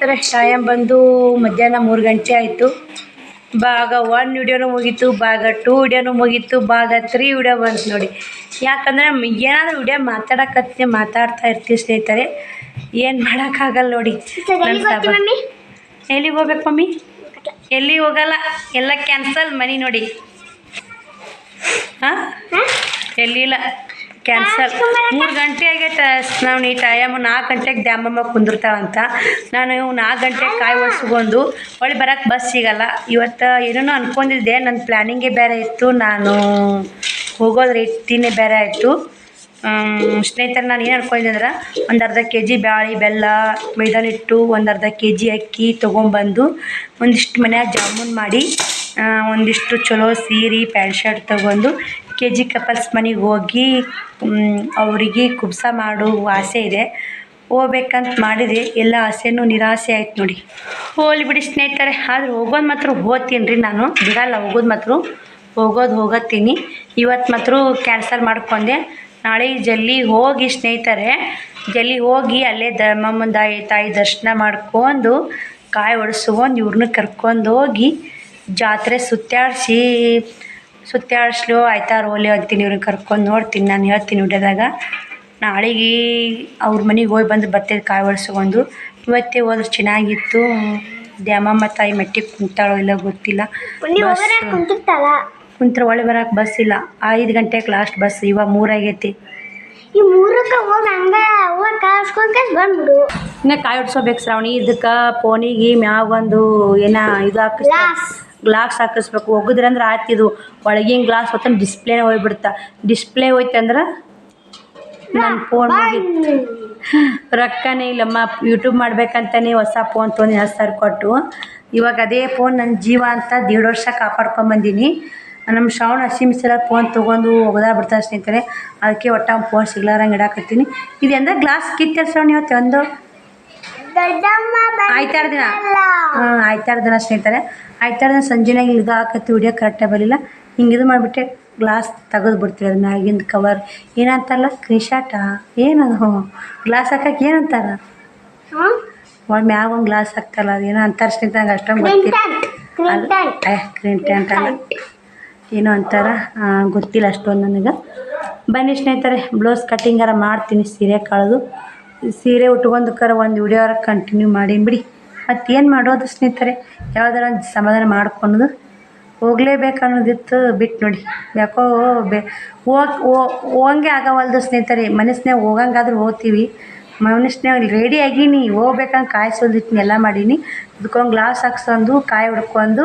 Time ಬಂದು ಮಧ್ಯಾಹ್ನ ಮೂರು ಗಂಟೆ ಆಯಿತು. ಭಾಗ ಒನ್ ವಿಡಿಯೋನು ಮುಗೀತು ಭಾಗ ಟೂ ವಿಡಿಯೋನು ಮುಗೀತು ಭಾಗ ತ್ರೀ ವಿಡಿಯೋ ಬಂತು ನೋಡಿ. ಯಾಕಂದರೆ ಏನಾದರೂ ವಿಡಿಯೋ ಮಾತಾಡೋಕತ್ತೆ ಮಾತಾಡ್ತಾ ಇರ್ತೀವಿ ಸ್ನೇಹಿತರೆ. ಏನು ಮಾಡೋಕ್ಕಾಗಲ್ಲ ನೋಡಿ. ಎಲ್ಲಿಗೆ ಹೋಗ್ಬೇಕು ಮಮ್ಮಿ? ಎಲ್ಲಿ ಹೋಗಲ್ಲ? ಎಲ್ಲ ಕ್ಯಾನ್ಸಲ್ ಮನಿ ನೋಡಿ. ಹಾಂ? ಎಲ್ಲಿಲ್ಲ? ಕ್ಯಾನ್ಸಲ್ ಮೂರು ಗಂಟೆ ಆಗೈತೆ ನಾವು ಈ ಟೈಮ್ ನಾಲ್ಕು ಗಂಟೆಗೆ ದ್ಯಾಮಮ್ಮ ಅಂತ ನಾನು ನಾಲ್ಕು ಗಂಟೆಗೆ ಕಾಯಿ ಒಡ್ಸ್ಕೊಂಡು ಹೊಳ್ಳಿ ಬರೋಕ್ಕೆ ಬಸ್ ಸಿಗಲ್ಲ. ಇವತ್ತು ಏನೇನೋ ಅಂದ್ಕೊಂಡಿದ್ದೆ ನನ್ನ ಪ್ಲ್ಯಾನಿಂಗೇ ಬೇರೆ ಇತ್ತು. ನಾನು ಹೋಗೋದು ರೀತಿನೇ ಬೇರೆ ಆಯಿತು. ಸ್ನೇಹಿತರೆ ನಾನು ಏನು ಅನ್ಕೊಂಡಿದ್ದೆ ಅಂದ್ರೆ ಒಂದು ಅರ್ಧ ಕೆ ಜಿ ಬ್ಯಾಳಿ ಬೆಲ್ಲ ಮೈದಾನ ಹಿಟ್ಟು ಒಂದು ಅರ್ಧ ಕೆ ಜಿ ಅಕ್ಕಿ ತೊಗೊಂಬಂದು ಒಂದಿಷ್ಟು ಮನ್ಯಾಗ ಜಾಮೂನ್ ಮಾಡಿ ಒಂದಿಷ್ಟು ಚಲೋ ಸೀರೆ ಪ್ಯಾಂಟ್ ಶರ್ಟ್ ತೊಗೊಂಡು ಕೆ ಜಿ ಕಪಲ್ಸ್ ಮನೆಗೆ ಹೋಗಿ ಅವರಿಗೆ ಕುಬ್ಸ ಮಾಡೋ ಆಸೆ ಇದೆ. ಹೋಗ್ಬೇಕಂತ ಮಾಡಿದೆ. ಎಲ್ಲ ಆಸೆನೂ ನಿರಾಸೆ ಆಯ್ತು ನೋಡಿ. ಹೋಲಿ ಬಿಡಿ ಸ್ನೇಹಿತರೆ. ಆದ್ರೆ ಹೋಗೋದು ಮಾತ್ರ ಹೋಗ್ತೀನಿ ರೀ ನಾನು. ಬಿಡಲ್ಲ, ಹೋಗೋದು ಮಾತ್ರ. ಹೋಗೋದು ಹೋಗತ್ತೀನಿ. ಇವತ್ತು ಮಾತ್ರ ಕ್ಯಾನ್ಸಲ್ ಮಾಡ್ಕೊಂಡೆ. ನಾಳೆ ಜಲ್ಲಿ ಹೋಗಿ ಸ್ನೇಹಿತರೆ, ಜಲ್ಲಿ ಹೋಗಿ ಅಲ್ಲೇ ಧರ್ಮಮ್ಮನ ತಾಯಿ ತಾಯಿ ದರ್ಶನ ಮಾಡ್ಕೊಂಡು, ಕಾಯಿ ಒಡಿಸ್ಕೊಂಡು ಇವ್ರನ್ನ ಕರ್ಕೊಂಡು ಹೋಗಿ ಜಾತ್ರೆ ಸುತ್ತಾಡಿಸಿ ಸುತ್ತಾಡಿಸ್ಲು ಆಯ್ತಾ ರೋಲಿ ಅಂತೀನಿ ಇವ್ರನ್ನ ಕರ್ಕೊಂಡು ನೋಡ್ತೀನಿ ನಾನು ಹೇಳ್ತೀನಿ ವಿಡಿಯೋದಾಗ ನಾಳೆಗೆ ಅವ್ರ ಮನೆಗೆ ಹೋಗಿ ಬಂದು ಬರ್ತೇವೆ ಕಾಯಿ ಒಡ್ಸ್ಕೊಂಡು ಇವತ್ತೇ ಹೋದ್ರೆ ಚೆನ್ನಾಗಿತ್ತು. ದ್ಯಾಮಮ್ಮ ತಾಯಿ ಮೆಟ್ಟಿಗೆ ಕುಂತಾಳೋ ಇಲ್ಲ ಗೊತ್ತಿಲ್ಲ. ಕುಂತ್ರ ಒಳ್ಳೆ ಬರಕ್ಕೆ ಬಸ್ ಇಲ್ಲ. ಐದು ಗಂಟೆಗೆ ಲಾಸ್ಟ್ ಬಸ್ ಇವಾಗ ಮೂರಾಗೈತಿ ಈ ಮೂರಕ್ಕೆ ಹೋಗಿ ಹಂಗ ಹೋಗಿ ಕಾಸ್ಕೊಂಡ್ ಬಂದ್ಬಿಡು. ಇನ್ನು ಕಾಯಿ ಹೊಡ್ಸೋಬೇಕು ಶ್ರಾವಣಿ. ಇದಕ್ಕೆ ಫೋನಿಗೆ ಮ್ಯಾಗ ಒಂದು ಏನ ಇದು ಹಾಕಿಸ್ ಗ್ಲಾಸ್ ಹಾಕಿಸ್ಬೇಕು. ಒಗ್ಗಿದ್ರೆ ಅಂದ್ರೆ ಆಯ್ತು ಇದು. ಒಳಗಿನ ಗ್ಲಾಸ್ ಹೊತ್ತ ಡಿಸ್ಪ್ಲೇ ಹೋಗ್ಬಿಡ್ತಾ. ಡಿಸ್ಪ್ಲೇ ಹೋಯ್ತು ಅಂದ್ರೆ ನನ್ನ ಫೋನ್ ರೊಕ್ಕನೇ ಇಲ್ಲಮ್ಮ ಯೂಟ್ಯೂಬ್ ಮಾಡ್ಬೇಕಂತಾನೆ ಹೊಸ ಫೋನ್ ತೊಗೊಂಡು ಹತ್ತು ಸಾವಿರ ಕೊಟ್ಟು ಇವಾಗ ಅದೇ ಫೋನ್ ನನ್ನ ಜೀವ ಅಂತ ದೇಡ್ ವರ್ಷ ಕಾಪಾಡ್ಕೊಂಬಂದೀನಿ ನಮ್ಮ ಶ್ರಾವಣ ಹಸಿಮಿಸಲ ಫೋನ್ ತೊಗೊಂಡು ಒಗದಾ ಬಿಡ್ತಾರೆ ಸ್ನೇಹಿತರೆ. ಅದಕ್ಕೆ ಒಟ್ಟ ಫೋನ್ ಸಿಗ್ಲಾರಂಗೆ ಇಡಾಕತ್ತೀನಿ. ಇದೆ ಅಂದ್ರೆ ಗ್ಲಾಸ್ ಕಿತ್ತೆ ಶ್ರಾವಣಿ ಇವತ್ತು? ಒಂದು ಆಯ್ತಾರ ದಿನ. ಹಾಂ ಆಯ್ತಾರ ದಿನ ಸ್ನೇಹಿತರೆ. ಆಯ್ತಾರ ದಿನ ಸಂಜೆನಾಗ ಇದು ಹಾಕತ್ತಿ ವಿಡಿಯೋ ಕರೆಕ್ಟಾಗಿ ಬರಲಿಲ್ಲ. ಹಿಂಗೆ ಇದು ಮಾಡಿಬಿಟ್ಟೆ ಗ್ಲಾಸ್ ತೆಗೆದು ಬಿಡ್ತೀವಿ ಅದು ಮ್ಯಾಗಿಂದ ಕವರ್ ಏನಂತಾರಲ್ಲ? ಕ್ರಿಶಾಟ. ಏನದು? ಗ್ಲಾಸ್ ಹಾಕಕ್ಕೆ ಏನಂತಾರ? ಮ್ಯಾಗ ಒಂದು ಗ್ಲಾಸ್ ಹಾಕ್ತಾರಲ್ಲ ಅದು ಏನೋ ಅಂತಾರ ಸ್ನೇಹಿತರೆ ನಂಗೆ ಅಷ್ಟೊಂದು ಗೊತ್ತಿಲ್ಲ. ಅಲ್ಲ. ಏನೋ ಅಂತಾರ? ಗೊತ್ತಿಲ್ಲ ಅಷ್ಟೊಂದು ನನಗೆ. ಬನ್ನಿ ಸ್ನೇಹಿತರೆ ಬ್ಲೌಸ್ ಕಟ್ಟಿಂಗಾರ ಮಾಡ್ತೀನಿ ಸೀರೆ ಕಳೆದು. ಸೀರೆ ಉಟ್ಕೊಂಡ್ಕರ ಒಂದು ವಿಡಿಯೋರ ಕಂಟಿನ್ಯೂ ಮಾಡಿ ಬಿಡಿ. ಮತ್ತೇನು ಮಾಡೋದು ಸ್ನೇಹಿತರೆ? ಯಾವ್ದಾರ ಒಂದು ಸಮಾಧಾನ ಮಾಡ್ಕೊಂಡು ಹೋಗ್ಲೇಬೇಕು ಅನ್ನೋದಿತ್ತು ಬಿಟ್ಟು ನೋಡಿ. ಯಾಕೋ ಬೆ ಹೋಗ್ ಹೋಗಂಗೆ ಆಗವಲ್ದು ಸ್ನೇಹಿತರೆ. ಮನಸ್ಸಿನಾಗ ಹೋಗಂಗಾದ್ರೂ ಹೋಗ್ತೀವಿ. ಮನಸ್ಸಿನಾಗ ರೆಡಿ ಆಗೀನಿ. ಹೋಗ್ಬೇಕಂಗೆ ಕಾಯಿ ಸುಲ್ದಿಟ್ಟಿನಿ ಎಲ್ಲ ಮಾಡೀನಿ. ಅದಕ್ಕೊಂದು ಗ್ಲಾಸ್ ಹಾಕ್ಸ್ಕೊಂಡು, ಕಾಯಿ ಹುಡ್ಕೊಂಡು,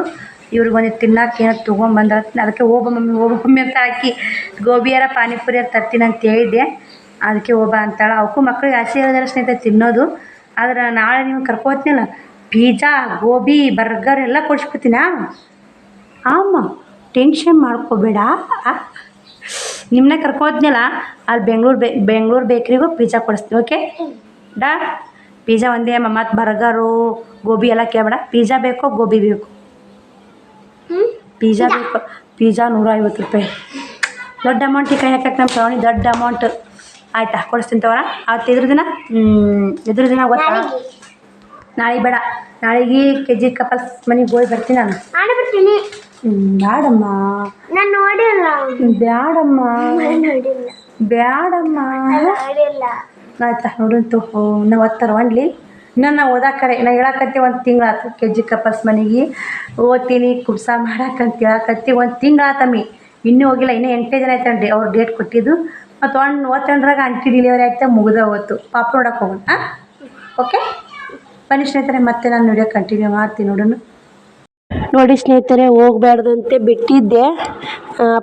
ಇವ್ರಿಗೆ ಒಂದು ತಿನ್ನಕ್ಕೆ ಏನೋ ತೊಗೊಂಡ್ಬಂದ್ರೆ ಅದಕ್ಕೆ ಹೋಗ ಮಮ್ಮಿ ಹೋಗ ಮಮ್ಮಿ ಅಂತ ಹಾಕಿ ಗೋಬಿಯಾರ ಪಾನಿಪುರಿಯಾರ ತರ್ತೀನಿ ಅಂತ ಹೇಳಿದ್ದೆ. ಅದಕ್ಕೆ ಹೋಗ ಅಂತಾಳೆ. ಅವಕ್ಕೂ ಮಕ್ಳಿಗೆ ಆಸೆ ಹೇಳಿದ್ರೆ ಸ್ನೇಹಿತರೆ ತಿನ್ನೋದು. ಆದ್ರೆ ನಾಳೆ ನೀವು ಕರ್ಕೋತ್ನಲ್ಲ ಪಿಜ್ಜಾ ಗೋಬಿ ಬರ್ಗರ್ ಎಲ್ಲ ಕೊಡಿಸ್ಬಿಡ್ತೀನಾ. ಆಮ. ಟೆನ್ಷನ್ ಮಾಡ್ಕೋಬೇಡ. ನಿಮ್ಮನ್ನ ಕರ್ಕೋದ್ನಲ್ಲ ಅಲ್ಲಿ ಬೆಂಗ್ಳೂರು ಬೇ ಬೆಂಗ್ಳೂರು ಬೇಕ್ರಿಗೂ ಪಿಜ್ಜಾ ಕೊಡಿಸ್ತೀನಿ ಓಕೆ ಡಾ. ಪಿಜ್ಜಾ ಒಂದೇ ಅಮ್ಮ. ಮತ್ತು ಬರ್ಗರು ಗೋಬಿ ಎಲ್ಲ ಕೇಳಬೇಡ. ಪಿಜ್ಜಾ ಬೇಕೋ ಗೋಬಿ ಬೇಕು? ಪಿಜ್ಜಾ ಬೇಕು. ಪಿಜ್ಜಾ ನೂರ ಐವತ್ತು ರೂಪಾಯಿ. ದೊಡ್ಡ ಅಮೌಂಟಿಗೆ ಕೈ ಹಾಕಕ್ಕೆ ನಮ್ಮ ಪ್ರಾಣಿ ದೊಡ್ಡ ಅಮೌಂಟ್ ಆಯ್ತಾ ಕೊಡಿಸ್ತೀನಿ ತಗೋರ. ಆವತ್ತು ಎದುರು ದಿನ ಎದುರು ದಿನ ಗೊತ್ತಾ? ನಾಳೆಗೆ ನಾಳೆ ಬೇಡ. ನಾಳೆಗೆ ಕೆ ಜಿ ಕಪಲ್ಸ್ ಮನೆಗೆ ಹೋಗಿ ಬರ್ತೀನಿ ನಾನು. ನಾಳೆ ಬರ್ತೀನಿ. ಬ್ಯಾಡಮ್ಮ. ನಾನು ನೋಡಿಲ್ಲ. ಬ್ಯಾಡಮ್ಮ. ನಾನು ಬ್ಯಾಡಮ್ಮ. ನಾನು ಆಯ್ತಾ ನೋಡಂತು ನಾವು ಓದ್ತಾರ ಒನ್ಲಿ ಇನ್ನು ನಾವು ಓದಾಕರೆ ನಾ ಹೇಳಕತ್ತಿ ಒಂದು ತಿಂಗಳಾತು ಕೆ ಜಿ ಕಪಲ್ಸ್ ಮನೆಗೆ. ಓದ್ತೀನಿ ಕುಬ್ಸ ಮಾಡಕ್ಕಂತ ಹೇಳಕತ್ತಿ ಒಂದು ತಿಂಗಳಾತಮ್ಮಿ. ಇನ್ನೂ ಹೋಗಿಲ್ಲ ಇನ್ನೂ ಎಂಟೇ ದಿನ ಅಂಡ್ರಿ ಅವ್ರು ಡೇಟ್ ಕೊಟ್ಟಿದ್ದು. ಮತ್ತು ಹಣ್ಣು ಓತಂಡ್ರಾಗ ಅಂಟಿ ಡಿಲಿವರಿ ಆಯ್ತಾ, ಮುಗಿದ ಹೊತ್ತು ಪಾಪ ನೋಡಕ್ಕೆ ಹೋಗೋಣ ಹಾಂ ಓಕೆ ಬನ್ನಿ ಸ್ನೇಹಿತರೆ, ಮತ್ತೆ ನಾನು ವಿಡಿಯೋ ಕಂಟಿನ್ಯೂ ಮಾಡ್ತೀನಿ ನೋಡೋಣ. ನೋಡಿ ಸ್ನೇಹಿತರೆ ಹೋಗ್ಬಾರ್ದಂತೆ ಬಿಟ್ಟಿದ್ದೆ.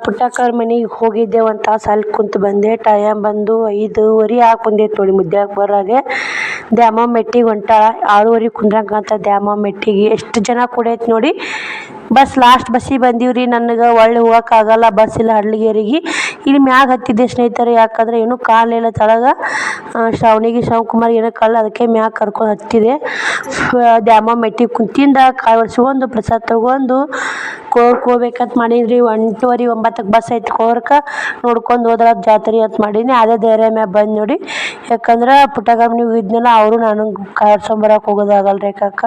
ಪುಟ್ಟಕ್ಕವ್ರ ಮನೆಗೆ ಹೋಗಿದ್ದೆ ಒಂದು ತಾಸು ಅಲ್ಲಿ ಕುಂತು ಬಂದೆ. ಟೈಮ್ ಬಂದು ಐದೂವರೆ ಹಾಕಿ ಬಂದೈತೆ ನೋಡಿ ಮುದ್ದೆ ಬರಾಗೆ. ದ್ಯಾಮ ಮೆಟ್ಟಿಗೆ ಹೊಂಟಾಳ ಆರೂವರೆ ಕುಂದ್ರಂಗಂತ ದ್ಯಾಮ ಮೆಟ್ಟಿಗೆ. ಎಷ್ಟು ಜನ ಕೂಡೈತೆ ನೋಡಿ. ಬಸ್ ಲಾಸ್ಟ್ ಬಸ್ಸಿಗೆ ಬಂದೀವ್ರಿ ನನಗೆ, ಒಳ್ಳೆ ಹೋಗೋಕ್ಕಾಗಲ್ಲ ಬಸ್ ಇಲ್ಲ ಹಳ್ಳಿಗೇರಿಗೆ. ಇಲ್ಲಿ ಮ್ಯಾಗ ಹತ್ತಿದ್ದೆ ಸ್ನೇಹಿತರು, ಯಾಕಂದ್ರೆ ಏನೂ ಕಾಲಿಲ್ಲ ತಳಗ. ಶ್ರಾವಣಿಗೆ ಶಿವಕುಮಾರ್ ಏನೋ ಕಾಲ ಅದಕ್ಕೆ ಮ್ಯಾಗ ಕರ್ಕೊಂಡು ಹತ್ತಿದೆ. ದ್ಯಾಮ ಮೆಟ್ಟಿಗೆ ಕುಂತಿಂದ ಕಾಯಿ ಒಡ್ಸ್ಕೊಂಡು ಪ್ರಸಾದ ತಗೊಂಡು ಕೋರ್ಕ್ ಹೋಗ್ಬೇಕಂತ ಮಾಡಿದ್ರಿ. ಎಂಟೂವರೆ ಒಂಬತ್ತಕ್ಕೆ ಬಸ್ ಐತಿ ಕೋರ್ಕ. ನೋಡ್ಕೊಂಡು ಹೋದ್ರ ಜಾತ್ರೆ ಅಂತ ಮಾಡೀನಿ. ಅದೇ ಧೈರ್ಯ ಮ್ಯಾಗ ಬಂದು ನೋಡಿ. ಯಾಕಂದ್ರೆ ಪುಟ್ಟಗಮ್ನಿಗೆ ಇದ್ನಲ್ಲ, ಅವರು ನನಗೆ ಹೋಗೋದು ಹೋಗೋದಾಗಲ್ಲ ರೀ ಕಾಕ.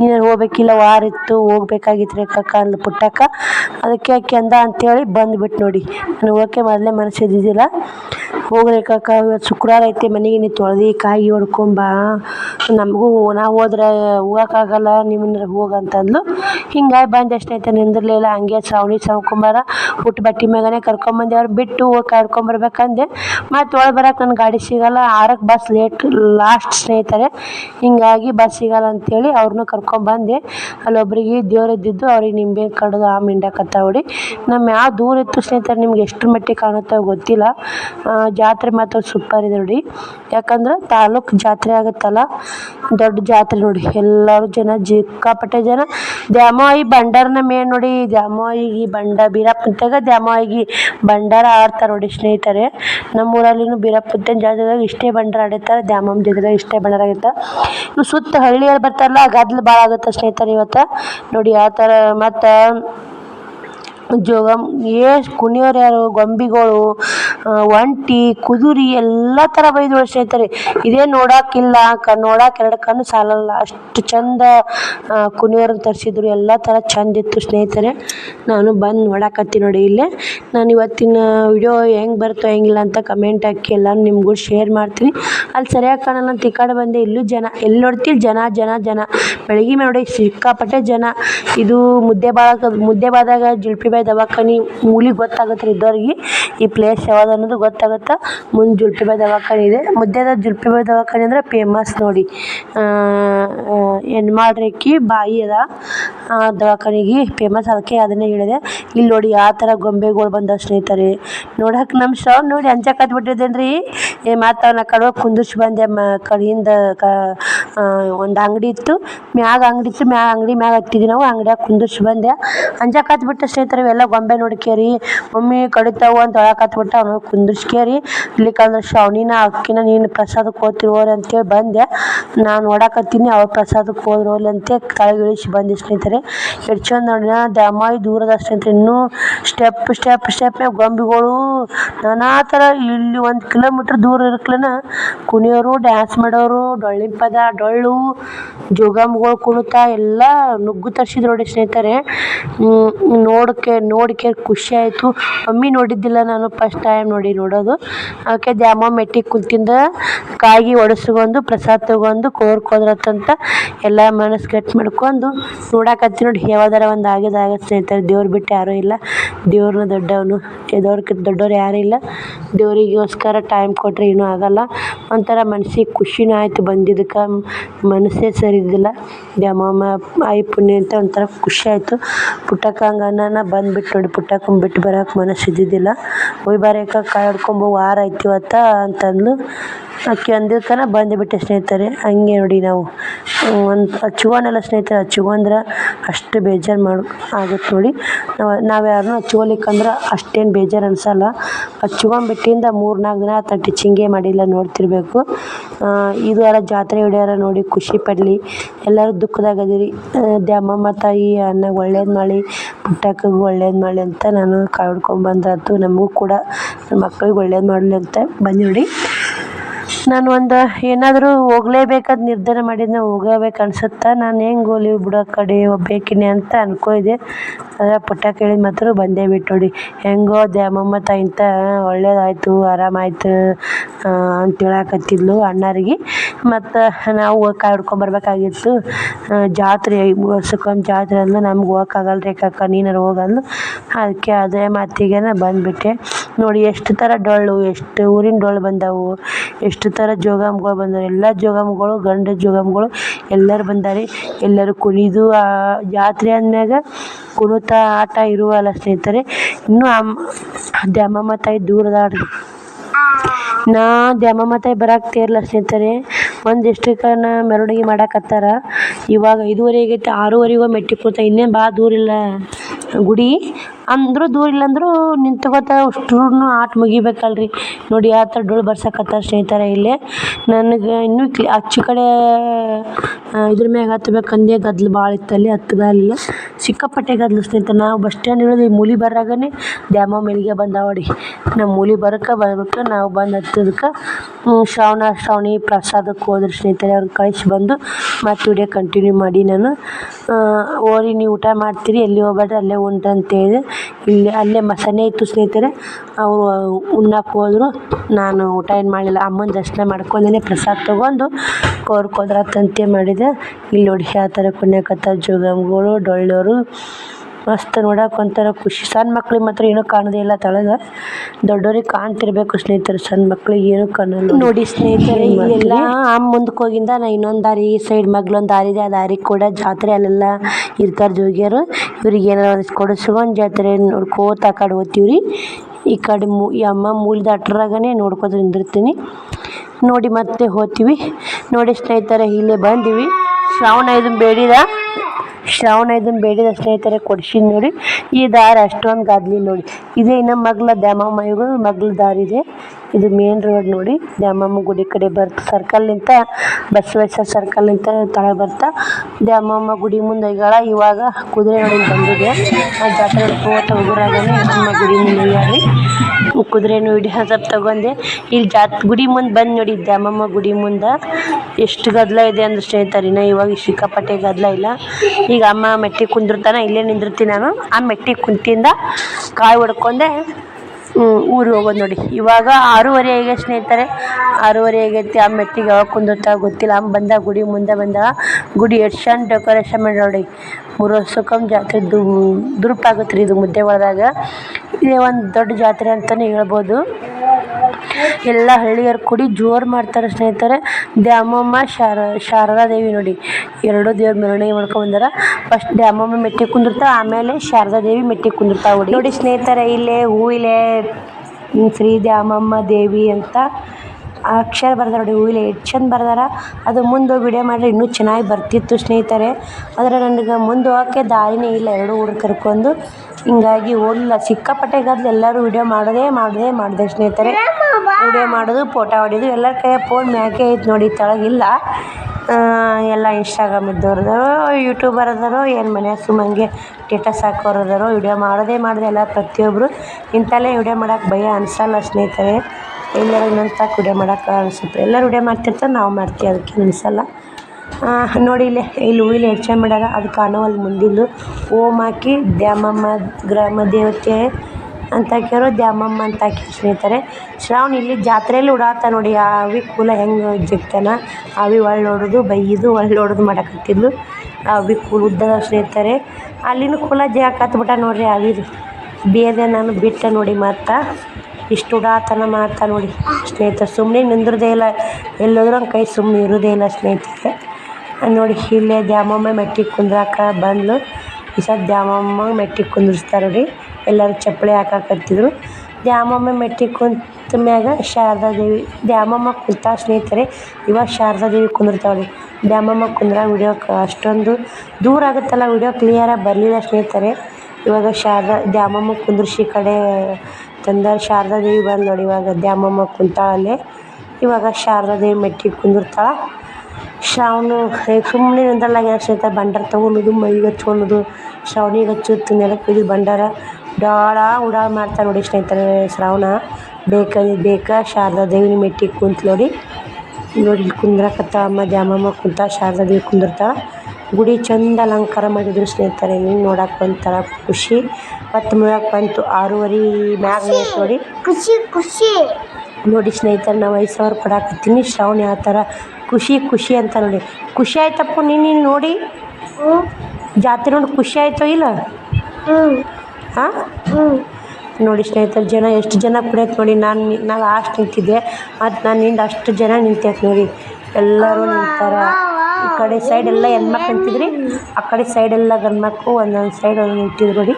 ನೀನು ಹೋಗ್ಬೇಕಿಲ್ಲ, ವಾರ ಇತ್ತು ಹೋಗ್ಬೇಕಾಗಿತ್ತು ರೀ ಕಾಕ ಅಂದ್ಲು ಪುಟ್ಟಕ್ಕ. ಅದಕ್ಕೆ ಆಕೆ ಅಂದ ಅಂತೇಳಿ ಬಂದ್ಬಿಟ್ಟು ನೋಡಿ. ನಾನು ಹೋಗೋಕೆ ಮೊದಲೇ ಮನಸ್ಸು ಇದ್ದಿದ್ದಿಲ್ಲ ಹೋಗ್ರಿ ಕಾಕ ಇವತ್ತು ಶುಕ್ರವಾರ ಐತಿ, ಮನೆಗೆ ನೀ ತೊಳ್ದು ಕಾಯಿ ಹೊಡ್ಕೊಂಬಾ ನಮಗೂ ನಾವು ಹೋದ್ರೆ ಹೋಗೋಕ್ಕಾಗಲ್ಲ ನಿಮ್ಮನ್ನ ಹೋಗಂತಂದ್ಲು ಹಿಂಗಾಗಿ ಬಂದು ಎಷ್ಟೈತೆ ನಿಂದಿರಲಿಲ್ಲ ಹಂಗೆ ಶ್ರಾವಣಿ ಸಾವ್ಕೊಂಬಾರ ಹುಟ್ಟು ಬಟ್ಟೆ ಮ್ಯಾಗನೇ ಕರ್ಕೊಂಬಂದೆ ಅವ್ರು ಬಿಟ್ಟು ಹೋಗಿ ಕರ್ಕೊಂಬರ್ಬೇಕಂದೆ ಮತ್ತು ಒಳಗೆ ಬರಕ್ಕೆ ನನ್ನ ಗಾಡಿ ಸಿಗಲ್ಲ ಆರಕ್ಕೆ ಬಸ್ ಲೇಟ್ ಲಾಸ್ಟ್ ಸ್ನೇಹಿತರೆ. ಹಿಂಗಾಗಿ ಬಸ್ ಸಿಗಲ್ಲ ಅಂತೇಳಿ ಅವ್ರನ್ನೂ ಕರ್ಕೊಂಬಂದೆ ಅಲ್ಲೊಬ್ರಿಗೆ ದೇವ್ರು ಇದ್ದಿದ್ದು ಅವ್ರಿಗೆ ನಿಂಬೆ ಕಡ್ದು ಆ ಮಿಂಡಕತ್ತ ನಮ್ಮ ಯಾವ ದೂರ ಇತ್ತು ಸ್ನೇಹಿತರೆ, ನಿಮ್ಗೆ ಎಷ್ಟು ಮಟ್ಟಿಗೆ ಕಾಣುತ್ತೋ ಗೊತ್ತಿಲ್ಲ. ಜಾತ್ರೆ ಮಾತ್ರ ಸೂಪರ್ ಇದೆ ನೋಡಿ. ಯಾಕಂದ್ರೆ ತಾಲೂಕು ಜಾತ್ರೆ ಆಗುತ್ತಲ್ಲ, ದೊಡ್ಡ ಜಾತ್ರೆ ನೋಡಿ. ಎಲ್ಲರೂ ಜನ ಸಿಕ್ಕಾಪಟ್ಟೆ ಜನ. ದ್ಯಾಮಾಯಿ ಭಂಡಾರನ ಮೇನ್ ನೋಡಿ. ದ್ಯಾಮವ್ವಾಗಿ ಬಂಡ ಬೀರಪ್ಪಂತಾಗ ದ್ಯಾಮವ್ವಾಗಿ ಭಂಡಾರ ಆಡ್ತಾರೆ ನೋಡಿ ಸ್ನೇಹಿತರೆ. ನಮ್ಮೂರಲ್ಲಿನೂ ಬೀರಪ್ಪನ ಜಾತ್ರೆದಾಗ ಇಷ್ಟೇ ಭಂಡಾರ ಆಡಿರ್ತಾರೆ. ದ್ಯಾಮಮ್ಮ ಜಾತ್ರೆದಾಗ ಇಷ್ಟೇ ಭಂಡಾರ ಆಗಿರ್ತಾರೆ ಇನ್ನು ಸುತ್ತ ಹಳ್ಳಿಯಲ್ಲಿ ಬರ್ತಾರಲ್ಲ ಗದ್ಲು ಭಾಳ ಆಗುತ್ತೆ ಸ್ನೇಹಿತರೆ ಇವತ್ತು. ನೋಡಿ ಯಾವ ಥರ ಮತ್ತು ಜೋಗಮ್ ಎಷ್ಟು ಕುಣಿಯೋರು ಯಾರು? ಗೊಂಬೆಗಳು ಒಂಟಿ, ಕುದುರೆ ಎಲ್ಲ ಥರ ಬೈದು ಸ್ನೇಹಿತರೆ. ಇದೇ ನೋಡೋಕ್ಕಿಲ್ಲ ಕ ನೋಡಕ್ಕೆ ಎರಡು ಕಣ್ಣು ಸಾಲಲ್ಲ. ಅಷ್ಟು ಚಂದ ಕುಣಿಯೋರನ್ನ ತರಿಸಿದ್ರು. ಎಲ್ಲ ಥರ ಚಂದ ಇತ್ತು ಸ್ನೇಹಿತರೆ. ನಾನು ಬಂದು ನೋಡಾಕತ್ತೀನಿ ನೋಡಿ ಇಲ್ಲೇ. ನಾನು ಇವತ್ತಿನ ವಿಡಿಯೋ ಹೆಂಗೆ ಬರುತ್ತೋ ಹೆಂಗಿಲ್ಲ ಅಂತ ಕಮೆಂಟ್ ಹಾಕಿ ಎಲ್ಲ ನಿಮಗೂ ಶೇರ್ ಮಾಡ್ತೀನಿ. ಅಲ್ಲಿ ಸರಿಯಾಗಿ ಕಾಣಲ್ಲ ಅಂತ ಈ ಕಡೆ ಬಂದೆ. ಇಲ್ಲೂ ಜನ ಎಲ್ಲಿ ನೋಡ್ತೀವಿ ಜನ ಜನ ಜನ. ಬೆಳಗ್ಗೆ ನೋಡಿ ಸಿಕ್ಕಾಪಟ್ಟೆ ಜನ. ಇದು ಮುದ್ದೆ ಬಾಳ ಮುದ್ದೆ ಬಾದಾಗ ಜಿಲ್ಪಿ ಬಾಯಿ ದವಾಖಾನೆ ಮೂಲಿ ಗೊತ್ತಾಗುತ್ತೆ ರೀ ಇದ್ದವ್ರಿಗೆ. ಈ ಪ್ಲೇಸ್ ಯಾವ್ದು ಅನ್ನೋದು ಗೊತ್ತಾಗುತ್ತೆ. ಮುಂದೆ ಜುಲ್ಪಿ ಬಾಯಿ ದವಾಖಾನೆ ಇದೆ. ಮುದ್ದೆದ ಜುಲ್ಪಿ ಬಾಯಿ ದವಾಖಾನೆ ಅಂದರೆ ಫೇಮಸ್ ನೋಡಿ. ಹೆಣ್ಮಾಡ್ರಿಕ್ಕಿ ಬಾಯಿ ಅದ. ದವಾಖಾನಿಗೆ ಫೇಮಸ್ ಅದಕ್ಕೆ ಅದನ್ನೇ ಹೇಳಿದೆ. ಇಲ್ಲಿ ನೋಡಿ ಯಾವ ಥರ ಗೊಂಬೆಗಳು ಬಂದ ಸ್ನೇಹಿತರೆ. ನೋಡಕ್ಕೆ ನಮ್ಮ ಶ್ರವಣ್ ನೋಡಿ ಅಂಜಕತ್ ಬಿಟ್ಟಿದ್ದೇನೆ ರೀ ಏ ಮತ್ತು ಕಡ ಕುಂದಿರ್ಸಿ ಬಂದೆ. ಮ, ಕಡೆಯಿಂದ ಒಂದು ಅಂಗಡಿ ಇತ್ತು. ಮ್ಯಾಗ ಅಂಗಡಿ ಇತ್ತು. ಮ್ಯಾಗ ಅಂಗಡಿ ಮ್ಯಾಗ ಹತ್ತಿದ್ವಿ ನಾವು. ಅಂಗಡಿಯಾಗ ಕುಂದಿರ್ಸಿ ಬಂದೆ. ಅಂಜಕತ್ ಬಿಟ್ಟ ಸ್ನೇಹಿತರೆ ಇವೆಲ್ಲ ಗೊಂಬೆ ನೋಡ್ಕೇರಿ, ಮಮ್ಮಿ ಕಡಿತಾವು ಅಂತ ಹೇಳಕತ್ ಬಿಟ್ಟ ಅವನು ಕುಂದಿರ್ಸ್ಕೇರಿ. ಇಲ್ಲಿ ಕಂದ್ರೆ ಶ್ರಾವಣಿನ ಅಕ್ಕಿನ ನೀನು ಪ್ರಸಾದಕ್ಕೆ ಅಂತ ಅಂತೇಳಿ ಬಂದೆ. ನಾನು ನೋಡಕತ್ತೀನಿ, ಅವ್ರ ಪ್ರಸಾದಕ್ಕೆ ಹೋದ್ರು ಅಲ್ಲಿ ಅಂತ ಕೆಳಗೆ ಇಳಿಸಿ ಬಂದಿ ಸ್ನೇಹಿತರೆ. ಎಷ್ಟು ಚಂದ ನೋಡಿನ ದಮಾಯಿ ದೂರದ ಸ್ನೇಹಿತರೆ, ಇನ್ನೂ ಸ್ಟೆಪ್ ಸ್ಟೆಪ್ ಸ್ಟೆಪ್ ಗೊಂಬೆಗಳು ನಾನಾ ಥರ ಇಲ್ಲಿ ಒಂದು ಕಿಲೋಮೀಟ್ರ್ ದೂರ ಇರಕ್ಲನ ಕುಣಿಯೋರು ಡ್ಯಾನ್ಸ್ ಮಾಡೋರು ಡೊಳ್ಳಿನ ಪದ, ಡೊಳ್ಳು, ಜೋಗಮ್ಗಳು ಕುಣಿತ ಎಲ್ಲ ನುಗ್ಗು ತರ್ಸಿದ್ರು ನೋಡಿ ಸ್ನೇಹಿತರೆ. ನೋಡಕ್ಕೆ ನೋಡಿಕೆ ಖುಷಿ ಆಯಿತು. ಮಮ್ಮಿ ನೋಡಿದ್ದಿಲ್ಲ ನಾನು ಫಸ್ಟ್ ಟೈಮ್ ನೋಡಿ ನೋಡೋದು. ಅದಕ್ಕೆ ದ್ಯಾಮ ಮೆಟ್ಟಿಗೆ ಕುಂತಿಂದ ಕಾಯಿ ಒಡಸ್ಕೊಂಡು ಪ್ರಸಾದ ತಗೊಂಡು ಕೋರ್ಕೋದ್ರತ್ತಂತ ಎಲ್ಲ ಮನಸ್ಸು ಗಟ್ಟಿ ಮಾಡ್ಕೊಂಡು ನೋಡಕತ್ತಿ ನೋಡಿ ಯಾವ್ದಾರ ಒಂದು ಆಗ್ಯದ ಆಗತ್ತೆ ಸ್ನೇಹಿತರೆ, ದೇವ್ರು ಬಿಟ್ಟು ಯಾರೂ ಇಲ್ಲ. ದೇವ್ರನ್ನ ದೊಡ್ಡವನು ದೇವ್ರಕ್ಕಿಂತ ದೊಡ್ಡವ್ರು ಯಾರೂ ಇಲ್ಲ. ದೇವರಿಗೋಸ್ಕರ ಟೈಮ್ ಕೊಟ್ಟರೆ ಏನೂ ಆಗಲ್ಲ. ಒಂಥರ ಮನಸ್ಸಿಗೆ ಖುಷಿನೂ ಆಯಿತು ಬಂದಿದ್ದಕ್ಕೆ. ಮನಸ್ಸೇ ಸರಿ ಇದ್ದಿಲ್ಲ. ದ್ಯಾಮಮ್ಮ ಆಯಿ ಪುಣ್ಯ ಅಂತ ಒಂಥರ ಖುಷಿ ಆಯಿತು. ಪುಟ್ಟಕ್ಕ ಹಂಗನ್ನ ಬಂದ್ಬಿಟ್ಟು ನೋಡಿ ಪುಟ್ಟಕ್ಕನ ಬಿಟ್ಟು ಬರೋಕೆ ಮನಸ್ಸು ಇದ್ದಿದ್ದಿಲ್ಲ. ಹೋಯ್ ಬರೇಕ ಕಾಯಿ ಹೊಡ್ಕೊಂಬ ವಾರ ಆಯ್ತು ಇವತ್ತ ಅಂತಂದ್ಲು. ಅಕ್ಕಿ ಅಂದಿದ್ದಕ್ಕನ ಬಂದುಬಿಟ್ಟೆ ಸ್ನೇಹಿತರೆ. ಹಂಗೆ ನೋಡಿ ನಾವು. ಒಂದು ಹಚ್ಕೊಂಡಲ್ಲ ಸ್ನೇಹಿತರೆ ಹಚ್ಕೊಂಡ್ರೆ ಅಷ್ಟು ಬೇಜಾರು ಮಾಡಿ, ಆಗುತ್ತೆ ನೋಡಿ. ನಾವು ನಾವು ಯಾರನ್ನೂ ಹಚ್ಕೊಲಿಕ್ಕಂದ್ರೆ ಅಷ್ಟೇನು ಬೇಜಾರು ಅನ್ಸಲ್ಲ. ಹಚ್ಕೊಂಬಿಟ್ಟಿಂದ ಮೂರು ನಾಲ್ಕು ದಿನ ಆತ ಟೀಚಿಂಗೇ ಮಾಡಿಲ್ಲ ನೋಡ್ತಿರಬೇಕು. ಇದು ಯಾರ ಜಾತ್ರೆ ಹಿಡಿಯಾರ ನೋಡಿ ಖುಷಿ ಪಡಲಿ. ಎಲ್ಲರೂ ದುಃಖದಾಗ ಅದೀರಿ ದ್ಯಾಮಮ್ಮ ತಾಯಿ ಅಣ್ಣಗೆ ಒಳ್ಳೇದು ಮಾಡಿ ಪುಟ್ಟಕ್ಕಗೆ ಒಳ್ಳೇದು ಮಾಡಲಿ ಅಂತ ನಾನು ಕಾಯ್ಡ್ಕೊಂಬಂದಾಯ್ತು ನಮಗೂ ಕೂಡ ಮಕ್ಳಿಗೆ ಒಳ್ಳೇದು ಮಾಡಲಿ ಅಂತ. ಬಂದು ನೋಡಿ. ನಾನು ಒಂದು ಏನಾದರೂ ಹೋಗ್ಲೇಬೇಕಾದ ನಿರ್ಧಾರ ಮಾಡಿದ್ನ ಹೋಗಬೇಕು ಅನ್ಸುತ್ತೆ. ನಾನು ಹೆಂಗೆ ಹೋಗ್ಲಿ ಬಿಡೋ ಕಡೆ ಒಬ್ಬೇಕಿನಿ ಅಂತ ಅನ್ಕೊಂಡಿದ್ದೆ ಆದರೆ ಪುಟ್ಟ ಕೇಳಿದ ಮಾತ್ರ ಬಂದೇ ಬಿಟ್ಟು ನೋಡಿ. ಹೆಂಗೋ ದ್ಯಾಮಮ್ಮ ತಾಯಿಂತ ಒಳ್ಳೇದಾಯಿತು, ಆರಾಮಾಯ್ತು ಅಂತ ಹೇಳಕತ್ತಿದ್ಲು ಅಣ್ಣರಿಗೆ. ಮತ್ತು ನಾವು ಕಾಯಿ ಹೊಡ್ಕೊಂಬರ್ಬೇಕಾಗಿತ್ತು ಜಾತ್ರೆ ಮೂರು ವರ್ಷಕ್ಕೊಮ್ಮೆ ಜಾತ್ರೆ ಅಂದ್ರೆ ನಮ್ಗೆ ಹೋಗೋಕ್ಕಾಗಲ್ಲ ರೀ ಕಾಕ ನೀನಾರು ಹೋಗಂದ್ಲು ಅದಕ್ಕೆ ಅದೇ ಮಾತಿಗೆ ಬಂದುಬಿಟ್ಟೆ. ನೋಡಿ, ಎಷ್ಟು ಥರ ಡೊಳ್ಳು, ಎಷ್ಟು ಊರಿನ ಡೊಳ್ಳು ಬಂದವು, ಎಷ್ಟು ಥರ ಜೋಗಮ್ಗಳು ಬಂದವು. ಎಲ್ಲ ಜೋಗಮ್ಗಳು, ಗಂಡ ಜೋಗಮ್ಗಳು ಎಲ್ಲರೂ ಬಂದಾರೆ. ಎಲ್ಲರೂ ಕುಣಿದು, ಆ, ಜಾತ್ರೆ ಅಂದಮ್ಯಾಗ ಕುಣಿತ ಆಟ ಇರುವಲ್ಲ ಸ್ನೇಹಿತರೆ, ಇನ್ನೂ ಅಮ್ಮ ದ್ಯಾಮಮ್ಮ ತಾಯಿ ದೂರದಾಡ್ರಿ ನಾ ದ್ಯಾಮಮ್ಮ ತಾಯಿ ಬರಕ್ಕೆ ತೇರ್ಲ ಸ್ನೇಹಿತರೆ ಒಂದಿಷ್ಟಕ್ಕನ ಮೆರವಣಿಗೆ ಮಾಡಕತ್ತಾರ. ಇವಾಗ ಐದುವರೆಗೈತೆ ಆರೂವರೆಗೆ ಮೆಟ್ಟಿ ಕೂತ ಇನ್ನೇನು ಭಾಳ ದೂರ ಇಲ್ಲ ಗುಡಿ ಅಂದರೂ ದೂರ ಇಲ್ಲಂದರೂ ನಿಂತ್ಕೋತ ಅಷ್ಟ್ರೂ ಆಟ ಮುಗಿಬೇಕಲ್ರಿ. ನೋಡಿ ಯಾವ ಥರ ಡೊಳ್ಳು ಬರ್ಸಕತ್ತಾರ ಸ್ನೇಹಿತರೆ ಇಲ್ಲಿ. ನನಗೆ ಇನ್ನೂ ಕ್ಲಿ, ಅಚ್ಚು ಕಡೆ ಇದ್ರ ಮ್ಯಾಗ ಹತ್ಬೇಕಂದೆ ಗದ್ಲ ಭಾಳ ಇತ್ತಲ್ಲಿ ಹತ್ತಲಿಲ್ಲ ಸಿಕ್ಕಾಪಟ್ಟೆ ಗದ್ಲು ಸ್ನೇಹಿತರೆ, ನಾವು ಬಸ್ ಸ್ಟ್ಯಾಂಡ್ ಇಳಿದು ಈ ಮೂಲಿ ಬರಾಗನೇ ದ್ಯಾಮ ಮೆಳಿಗೆ ಬಂದಾವ ನೋಡಿ. ನಮ್ಮ ಮೂಲಿ ಬರೋಕೆ ಬರ್ಬಿಟ್ಟು ನಾವು ಬಂದು ಹತ್ತದಕ್ಕೆ ಶ್ರಾವಣ, ಶ್ರಾವಣಿ ಪ್ರಸಾದಕ್ಕೆ ಹೋದ್ರೆ ಸ್ನೇಹಿತರೆ ಅವ್ರನ್ನ ಕಳಿಸಿ ಬಂದು ಮತ್ತೆ ವಿಡಿಯೋ ಕಂಟಿನ್ಯೂ ಮಾಡಿ ನಾನು. ಓರಿ, ನೀವು ಊಟ ಮಾಡ್ತೀರಿ, ಎಲ್ಲಿ ಹೋಗ್ಬೇಡ್ರಿ, ಅಲ್ಲೇ ಉಂಟು ಇಲ್ಲಿ ಅಲ್ಲೇ ಮಸಾಲೆ ಇತ್ತು ಸ್ನೇಹಿತರೆ, ಅವರು ಉಣ್ಣಕ್ಕೆ ಹೋದ್ರು. ನಾನು ಊಟ ಏನು ಮಾಡಲಿಲ್ಲ. ಅಮ್ಮನ ದರ್ಶನ ಮಾಡ್ಕೊಂಡೇ ಪ್ರಸಾದ ತೊಗೊಂಡು ಕೋರ್ಕೋದ್ರಾತಂತೆ ಮಾಡಿದೆ. ಇಲ್ಲಿ ನೋಡಿ ಯಾವ ಥರ ಕುಣ್ಯಾಕತ್ತಾರ ಜೋಗಮ್ಗಳು ಡೊಳ್ಳೋರು ಮಸ್ತ್ ನೋಡಕ್ ಒಂತರ ಖುಷಿ. ಸಣ್ಣ ಮಕ್ಳಿಗೆ ಮಾತ್ರ ಏನು ಕಾಣೋದೇ ಇಲ್ಲ ತಳಗ. ದೊಡ್ಡೋರಿಗೆ ಕಾಣ್ತಿರ್ಬೇಕು ಸ್ನೇಹಿತರೆ ಸಣ್ಣ ಮಕ್ಳಿಗೆ ಏನು ಕಾಣಲ್ಲ. ನೋಡಿ ಸ್ನೇಹಿತರೆ ಇಲ್ಲ ಅಮ್ಮ ಮುಂದಕ್ಕೆ ಹೋಗಿಂದ ನಾ ಇನ್ನೊಂದು ದಾರಿ ಈ ಸೈಡ್ ಮಗ್ಲೊಂದು ದಾರಿ ಇದೆ ಆ ದಾರಿ ಕೂಡ ಜಾತ್ರೆ ಅಲ್ಲೆಲ್ಲ ಇರ್ತಾರೆ ಜೋಗಿಯರು. ಇವ್ರಿಗೆ ಏನಾರ ಒಂದು ಕೊಡಿಸ್ಕೊಂಡು ಜಾತ್ರೆ ನೋಡ್ಕೋತ ಆ ಕಡೆ ಓದ್ತೀವ್ರಿ ಈ ಕಡೆ ಮೂ ಈ ಅಮ್ಮ ಮೂಲ ದಾಟ್ರಾಗನೇ ನೋಡ್ಕೋತ ನಿಂದಿರ್ತೀನಿ. ನೋಡಿ ಮತ್ತೆ ಹೋಗ್ತೀವಿ. ನೋಡಿ ಸ್ನೇಹಿತರೆ ಇಲ್ಲೇ ಬಂದೀವಿ. ಶ್ರಾವಣ ಇದನ್ನು ಬೇಡಿದ. ಶ್ರಾವಣ ಇದನ್ನ ಬೇಡಿದ ಸ್ನೇಹಿತರೆ ಕೊಡ್ಸಿದ್ ನೋಡಿ ಈ ದಾರಿ ಅಷ್ಟೊಂದು ಗದ್ಲಿ ನೋಡಿ ಇದೇ ಇನ್ನು ಮಗ್ಲ ದ್ಯಾಮಮ್ಮ ಇವು ಮಗ್ಲ ದಾರಿ ಇದೆ ಇದು ಮೇನ್ ರೋಡ್ ನೋಡಿ ದ್ಯಾಮಮ್ಮ ಗುಡಿ ಕಡೆ ಬರ್ತಾ ಸರ್ಕಲ್ನಿಂದ ಬಸವೇಶ್ವರ ಸರ್ಕಲ್ನಿಂದ ತಳ ಬರ್ತಾ ದ್ಯಾಮಮ್ಮ ಗುಡಿ ಮುಂದೆ ಒಯ್ಯಾಳ ಇವಾಗ ಕುದುರೆ ನೋಡಿ ಬಂದಿದೆ ಆ ಜಾತ್ರೆ ಹೋಗೋರಾಗನೇ ಅಮ್ಮ ಗುಡಿ ಮುಂದೆ ಕುದುರೆನೂ ಹಿಡಿ ಸ್ವಲ್ಪ ತಗೊಂಡೆ. ಇಲ್ಲಿ ಜಾತ್ ಗುಡಿ ಮುಂದೆ ಬಂದು ನೋಡಿದ್ದೆ, ಅಮ್ಮಮ್ಮ ಗುಡಿ ಮುಂದೆ. ಎಷ್ಟು ಗದ್ದಲ ಇದೆ ಅಂದ್ರೆ ಸ್ನೇಹಿತರೆ ಇನ್ನು ಇವಾಗ ಸಿಕ್ಕಾಪಟ್ಟೆ ಗದ್ದಲ ಇಲ್ಲ. ಈಗ ಅಮ್ಮ ಮೆಟ್ಟಿಗೆ ಕುಂದಿರ್ತಾನ ಇಲ್ಲೇ ನಿಂದಿರ್ತೀನಿ ನಾನು. ಆ ಮೆಟ್ಟಿಗೆ ಕುಂತಿಂದ ಕಾಯಿ ಹೊಡ್ಕೊಂಡೆ ಊರಿಗೆ ಹೋಗೋದು ನೋಡಿ. ಇವಾಗ ಆರೂವರೆ ಹೇಗೆ ಸ್ನೇಹಿತರೆ? ಆರೂವರೆ ಆಗೈತಿ ಆ ಮೆಟ್ಟಿಗೆ ಯಾವಾಗ ಕುಂದಿರ್ತಾವ ಗೊತ್ತಿಲ್ಲ. ಅಮ್ಮ ಬಂದ, ಗುಡಿ ಮುಂದೆ ಬಂದ. ಗುಡಿ ಎಷ್ಟು ಡೆಕೋರೇಷನ್ ಮಾಡಿ ನೋಡಿ. ಮೂರು ವರ್ಷಕ್ಕೊಮ್ಮೆ ಜಾತ್ರೆ ದು ದುರುಪ್ ರೀ ಇದು ಮುದ್ದೆ ಒಳದಾಗ. ಇದೇ ಒಂದು ದೊಡ್ಡ ಜಾತ್ರೆ ಅಂತಲೇ ಹೇಳ್ಬೋದು. ಎಲ್ಲ ಹಳ್ಳಿಯರು ಕೂಡಿ ಜೋರು ಮಾಡ್ತಾರೆ ಸ್ನೇಹಿತರೆ. ದ್ಯಾಮಮ್ಮ ಶಾರ, ಶಾರದಾ ದೇವಿ ನೋಡಿ. ಎರಡು ದೇವ್ರ ಮೆರವಣಿಗೆ ಮಾಡ್ಕೊಂಡು ಬಂದಾರ. ಫಸ್ಟ್ ದ್ಯಾಮಮ್ಮ ಮೆಟ್ಟಿಗೆ ಕುಂದಿರ್ತಾವೆ ಆಮೇಲೆ ಶಾರದಾ ದೇವಿ ಮೆಟ್ಟಿ ಕುಂದಿರ್ತಾವೆ ನೋಡಿ ನೋಡಿ ಸ್ನೇಹಿತರೆ, ಇಲ್ಲೇ ಹೂವಿಲೆ ಶ್ರೀ ದ್ಯಾಮಮ್ಮ ದೇವಿ ಅಂತ ಅಕ್ಷರ ಬರ್ದಾರ ನೋಡಿ ಹೂವಿಲೆ ಎಷ್ಟು ಚಂದ ಬರ್ದಾರ. ಅದು ಮುಂದೆ ವಿಡಿಯೋ ಮಾಡಿದ್ರೆ ಇನ್ನೂ ಚೆನ್ನಾಗಿ ಬರ್ತಿತ್ತು ಸ್ನೇಹಿತರೆ. ಆದರೆ ನನಗೆ ಮುಂದೆ ಹೋಗೋಕ್ಕೆ ದಾರಿನೇ ಇಲ್ಲ, ಎರಡು ಊರು ಕರ್ಕೊಂಡು. ಹಿಂಗಾಗಿ ಹೋಗಲಿಲ್ಲ. ಸಿಕ್ಕಾಪಟ್ಟೆ ಗದ್ಲ ಎಲ್ಲರೂ ವಿಡಿಯೋ ಮಾಡೋದೇ ಮಾಡೋದೇ, ಮಾಡಿದೆ ಸ್ನೇಹಿತರೆ. ವಿಡಿಯೋ ಮಾಡೋದು ಫೋಟೋ ಹೊಡಿಯೋದು, ಎಲ್ಲರ ಕೈ ಫೋನ್ ಮ್ಯಾಕೆ ಐತೆ ನೋಡಿ ತೊಳಗಿಲ್ಲ ಎಲ್ಲ ಇನ್ಸ್ಟಾಗ್ರಾಮ್ ಇದ್ದವ್ರದ್ದು ಯೂಟ್ಯೂಬರ್ ಅದಾರೋ, ಏನು ಮನೆ ಸುಮ್ಮಂಗೆ ಸ್ಟೇಟಸ್ ಹಾಕೋರು ಅದಾರೋ ವಿಡಿಯೋ ಮಾಡೋದೇ, ಮಾಡಿದೆ ಎಲ್ಲ ಪ್ರತಿಯೊಬ್ಬರು ಇಂಥಲ್ಲೇ ವಿಡಿಯೋ ಮಾಡೋಕ್ಕೆ ಭಯ ಅನಿಸಲ್ಲ ಸ್ನೇಹಿತರೆ. ಎಲ್ಲರೂ ಇನ್ನೊಂದು ತಾಕು ವೀಡಿಯೋ ಮಾಡೋಕೆ ಅನಿಸುತ್ತೆ ಎಲ್ಲರೂ ವೀಡಿಯೋ ಮಾಡ್ತಿರ್ತಾರೆ, ನಾವು ಮಾಡ್ತೀವಿ, ಅದಕ್ಕೆ ಅನಿಸಲ್ಲ ನೋಡಿ ಇಲ್ಲಿ ಇಲ್ಲಿ ಹೂವಿಲ್ಲಿ ಹೆಚ್ಚೆ ಮಾಡ್ಯಾರ ಅದು ಅಲ್ಲಿ ಮುಂದಿಂದು ಓಮ್ ಹಾಕಿ, ದ್ಯಾಮಮ್ಮ ಗ್ರಾಮ ದೇವತೆ ಅಂತ ಹಾಕ್ಯಾರೋ, ದ್ಯಾಮಮ್ಮ ಅಂತ ಹಾಕಿ ಸ್ನೇಹಿತರೆ ಶ್ರಾವಣ ಇಲ್ಲಿ ಜಾತ್ರೆಯಲ್ಲಿ ಉಡಾತ ನೋಡಿ ಆವಿ ಕೂಲ ಹೆಂಗೆ ಜಿಗ್ತಾನ? ಆವಿ ಒಳ್ಳೆ ನೋಡೋದು ಬೈಯ್ಯದು ಒಳ್ಳೆ ನೋಡೋದು ಮಾಡಕತ್ತಿದ್ಲು. ಆವಿ ಕೂಲ ಉದ್ದದ ಸ್ನೇಹಿತರೆ ಅಲ್ಲಿನೂ ಕೂಲ ಜಾಕ ಹತ್ಬಿಟ್ಟ ನೋಡ್ರಿ ಆವಿ ಬೇದೆ ನಾನು ಬಿಟ್ಟೆ ನೋಡಿ ಮತ್ತು ಇಷ್ಟು ಉಡಾತನ ಮಾಡ್ತಾ ನೋಡಿ. ಸ್ನೇಹಿತರೆ ಸುಮ್ಮನೆ ನಿಂದ್ರದೇ ಇಲ್ಲ. ಎಲ್ಲೋದ್ರೂ ಒಂದು ಕೈ ಸುಮ್ಮನೆ ಇರೋದೇ ಇಲ್ಲ ಸ್ನೇಹಿತರೆ. ನೋಡಿ, ಇಲ್ಲೇ ದ್ಯಾಮಮ್ಮ ಮೆಟ್ಟಿಗೆ ಕುಂದ್ರಾಕ ಬಂದ್ಲು. ಈ ಸಲ ದ್ಯಾಮಮ್ಮ ಮೆಟ್ಟಿಗೆ ಕುಂದಿರ್ಸ್ತಾರೆ ನೋಡಿ. ಎಲ್ಲರೂ ಚಪ್ಪಲಿ ಹಾಕಾಕತ್ತಿದ್ರು. ದ್ಯಾಮಮ್ಮ ಮೆಟ್ಟಿಗೆ ಕುಂತ ಮ್ಯಾಗ ಶಾರದಾ ದೇವಿ, ದ್ಯಾಮಮ್ಮ ಕುಂತ ಸ್ನೇಹಿತರೆ, ಇವಾಗ ಶಾರದಾ ದೇವಿ ಕುಂದಿರ್ತಾವೆ ರೀ ದ್ಯಾಮಮ್ಮ ಕುಂದ್ರಾಗ ವಿಡಿಯೋ ಅಷ್ಟೊಂದು ದೂರ ಆಗುತ್ತಲ್ಲ, ವಿಡಿಯೋ ಕ್ಲಿಯರಾಗಿ ಬರಲಿಲ್ಲ ಸ್ನೇಹಿತರೆ. ಇವಾಗ ಶಾರದಾ, ದ್ಯಾಮಮ್ಮ ಕುಂದ್ರಿಸಿ ಕಡೆ ತಂದ ಶಾರದಾ ದೇವಿ ಬಂದು ನೋಡಿ ಇವಾಗ ದ್ಯಾಮಮ್ಮ ಕುಂತಾಳಲ್ಲೇ ಇವಾಗ ಶಾರದಾ ದೇವಿ ಮೆಟ್ಟಿಗೆ ಕುಂದಿರ್ತಾಳೆ. ಶ್ರಾವಣ ಸುಮ್ಮನೆ ನಿಂದ್ರಲ್ಲಾಗ್ಯಾರ ಸಹಿತ ಬಂಡಾರ ತಗೊಳ್ಳೋದು ಮೈಗೆ ಹಚ್ಕೊಳ್ಳೋದು ಶ್ರಾವಣಿಗೆ ಹಚ್ಚುತ್ತೆ ನೆಲಕ್ಕೆ ಬಿದ್ದು ಬಂಡಾರ. ಡಾಳ ಉಡಾಳ ಮಾಡ್ತಾರೆ ನೋಡಿ ಸ್ನೇಹಿತರೆ ಶ್ರಾವಣ. ಬೇಕ ಬೇಕಾ ಶಾರದಾ ದೇವಿನ ಮೆಟ್ಟಿಗೆ ಕುಂತು ನೋಡಿ. ನೋಡಿ ಇಲ್ಲಿ ಕುಂದ್ರಕತ್ತ ಅಮ್ಮ ದ್ಯಾಮಮ್ಮ ಕುಂತ ಶಾರದಾ ದೇವಿ ಕುಂದಿರ್ತಾಳೆ. ಗುಡಿ ಚಂದ ಅಲಂಕಾರ ಮಾಡಿದ್ರು ಸ್ನೇಹಿತರೆ ಹಿಂಗೆ ನೋಡಕ್ಕೆ ಒಂಥರ ಖುಷಿ. ಮತ್ತು ಮುಳಕ್ಕೆ ಬಂತು ಆರೂವರೆ ಮ್ಯಾಗ ನೋಡಿ. ಖುಷಿ ಖುಷಿ. ನೋಡಿ ಸ್ನೇಹಿತರೆ ನಾವು ಐದು ಸಾವಿರ ಕೊಡಾಕತ್ತೀನಿ. ಶ್ರಾವಣ ಯಾವ ಥರ ಖುಷಿ ಖುಷಿ ಅಂತ ನೋಡಿ. ಖುಷಿ ಆಯ್ತಪ್ಪ ನೀನು ಇಲ್ಲಿ ನೋಡಿ. ಹ್ಞೂ ಜಾತ್ರೆ ನೋಡಿ ಖುಷಿ ಆಯ್ತೋ ಇಲ್ಲ? ಹಾಂ? ಹ್ಞೂ ನೋಡಿ ಸ್ನೇಹಿತರೆ ಜನ ಎಷ್ಟು ಜನ ಕುಡಿಯತ್ತೆ ನೋಡಿ. ನಾನು ನಾನು ಲಾಸ್ಟ್ ನಿಂತಿದ್ದೆ ಮತ್ತು ನಾನು ನಿಂದು ಅಷ್ಟು ಜನ ನಿಂತೈತೆ ನೋಡಿ. ಎಲ್ಲರೂ ನಿಂತಾರ. ಈ ಕಡೆ ಸೈಡ್ ಎಲ್ಲ ಹೆಣ್ಮಕ್ಳು ನಿಂತಿದ್ರಿ? ಆ ಕಡೆ ಸೈಡ್ ಎಲ್ಲ ಗಂಡು ಮಕ್ಕಳು ಒಂದೊಂದು ಸೈಡ್ ಒಂದೊಂದು ನಿಂತಿದ್ರು ನೋಡಿ.